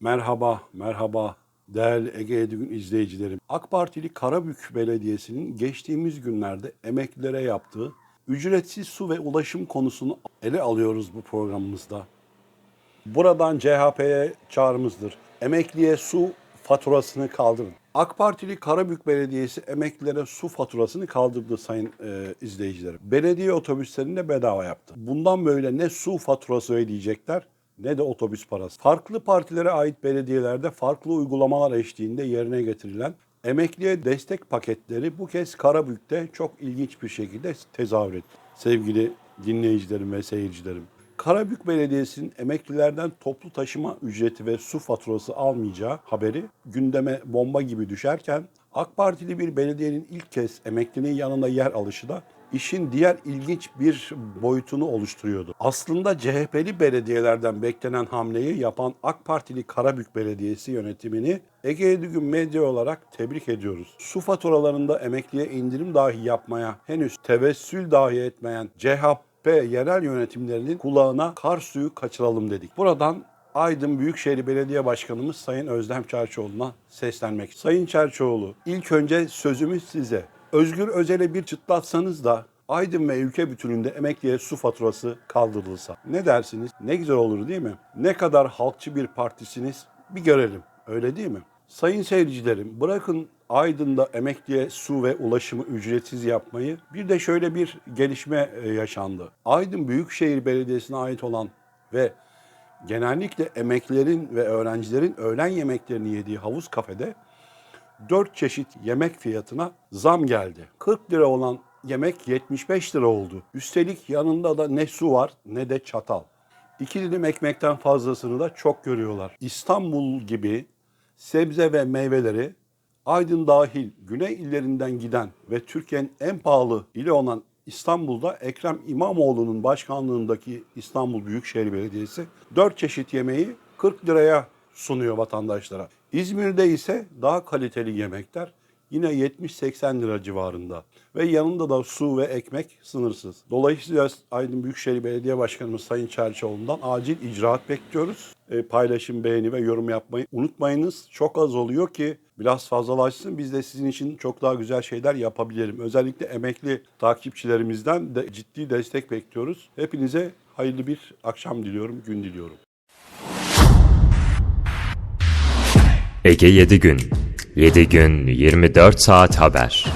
Merhaba, merhaba değerli Ege Edugün izleyicilerim. AK Partili Karabük Belediyesi'nin geçtiğimiz günlerde emeklilere yaptığı ücretsiz su ve ulaşım konusunu ele alıyoruz bu programımızda. Buradan CHP'ye çağrımızdır. Emekliye su faturasını kaldırın. AK Partili Karabük Belediyesi emeklilere su faturasını kaldırdı sayın e, izleyicilerim. Belediye otobüslerini de bedava yaptı. Bundan böyle ne su faturası ödeyecekler ne de otobüs parası. Farklı partilere ait belediyelerde farklı uygulamalar eşliğinde yerine getirilen emekliye destek paketleri bu kez Karabük'te çok ilginç bir şekilde tezahür etti. Sevgili dinleyicilerim ve seyircilerim. Karabük Belediyesi'nin emeklilerden toplu taşıma ücreti ve su faturası almayacağı haberi gündeme bomba gibi düşerken AK Partili bir belediyenin ilk kez emeklinin yanında yer alışı da işin diğer ilginç bir boyutunu oluşturuyordu. Aslında CHP'li belediyelerden beklenen hamleyi yapan AK Partili Karabük Belediyesi yönetimini Ege Edugün Medya olarak tebrik ediyoruz. Su faturalarında emekliye indirim dahi yapmaya henüz tevessül dahi etmeyen CHP yerel yönetimlerinin kulağına kar suyu kaçıralım dedik. Buradan Aydın Büyükşehir Belediye Başkanımız Sayın Özlem Çerçoğlu'na seslenmek. Sayın Çerçoğlu, ilk önce sözümüz size. Özgür Özel'e bir çıtlatsanız da Aydın ve ülke bütününde emekliye su faturası kaldırılsa. Ne dersiniz? Ne güzel olur değil mi? Ne kadar halkçı bir partisiniz bir görelim. Öyle değil mi? Sayın seyircilerim bırakın Aydın'da emekliye su ve ulaşımı ücretsiz yapmayı bir de şöyle bir gelişme e, yaşandı. Aydın Büyükşehir Belediyesi'ne ait olan ve genellikle emeklilerin ve öğrencilerin öğlen yemeklerini yediği havuz kafede 4 çeşit yemek fiyatına zam geldi. 40 lira olan yemek 75 lira oldu. Üstelik yanında da ne su var ne de çatal. İki dilim ekmekten fazlasını da çok görüyorlar. İstanbul gibi sebze ve meyveleri Aydın dahil güney illerinden giden ve Türkiye'nin en pahalı ili olan İstanbul'da Ekrem İmamoğlu'nun başkanlığındaki İstanbul Büyükşehir Belediyesi 4 çeşit yemeği 40 liraya sunuyor vatandaşlara. İzmir'de ise daha kaliteli yemekler yine 70-80 lira civarında ve yanında da su ve ekmek sınırsız. Dolayısıyla Aydın Büyükşehir Belediye Başkanımız Sayın Çerçoğlu'ndan acil icraat bekliyoruz. E, paylaşım, beğeni ve yorum yapmayı unutmayınız. Çok az oluyor ki biraz fazlalaşsın. Biz de sizin için çok daha güzel şeyler yapabilirim. Özellikle emekli takipçilerimizden de ciddi destek bekliyoruz. Hepinize hayırlı bir akşam diliyorum, gün diliyorum. Ege 7 gün. 7 gün 24 saat haber.